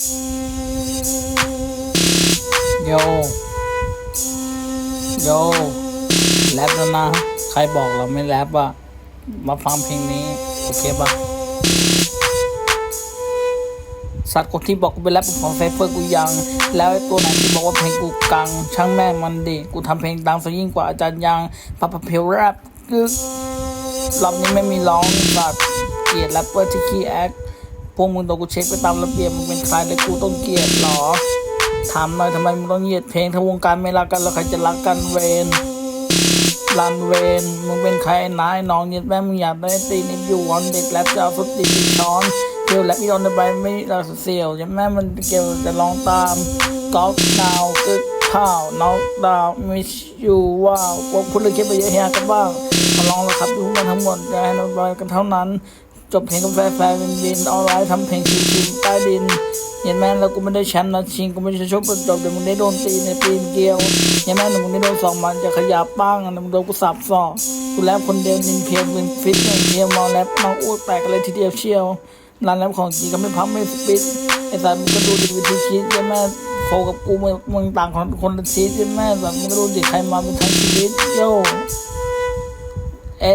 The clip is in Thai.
โย โย แรปแล้วนะ ใครบอกเราไม่แรปอะมาฟังเพลงนี้ โอเคปะสัตว์คนที่บอกกูเป็นแรปของไซเฟอร์กูยัง แล้วไอ้ตัวไหนที่บอกว่าเพลงกูกัง ช่างแม่งมันดิ กูทำเพลงดังซะยิ่งกว่าอาจารย์ยังพับเพลแรปกึกรอบนี้ไม่มีร้องสัตว์เกลียดแรปเปอร์ที่ขี้แอค วกมึงต้องกูเช็คไปตามระเบียบมึงเป็นใครแล้วกูต้องเกลียดหรอถามหน่อยทำไมมึงต้องเหยียดเพลงถ้าวงการไม่รักกันแล้วใครจะรักกันเวนรันเวนมึงเป็นใครนายน้องเหยียดแม่มึงอยากได้ตีนิดอยู่วันเด็กแรปจะเอาสุดตีนอนเกี่ยวแรปย้อนไปไม่เราเสียวยันแม่มันเกี่ยวจะลองตามก๊อกดาวกึกข้าวน็อกดาวมิชยูว้าวพวกพูดเรื่องคิดไปเยอะแยะกันบ้างมาลองแล้วครับดูกันทั้งหมดจะให้เราบอยกันเท่านั้น จบเพลงกาแฟแฟวินวินออนไลน์ทำเพลงชิวๆใต้ดินเห็นไหมแล้วกูไม่ได้แชมป์นะชิงกูไม่ได้ชกจบเดี๋ยวมึงได้โดนตีในปีนเกลียวเห็นไหมหนูมึงได้โดนสองมันจะขยับบ้างนะมึงโดนกูสับสอกกูแล้วคนเดียวนินเพียงเป็นฟิตเนสเพียงมองแลบน้องอ้วกแตกเลยทีเดียวเชียวร้านแลบของจริงก็ไม่พักไม่ปิดไอ้สารมึงก็ดูดิวิธีคิดเห็นไหมโฟกับกูมึงมึงต่างคนคนละชีสเห็นไหมแบบมึงไม่รู้ดิใครมาเป็นทั้งชีวิตโย่เอ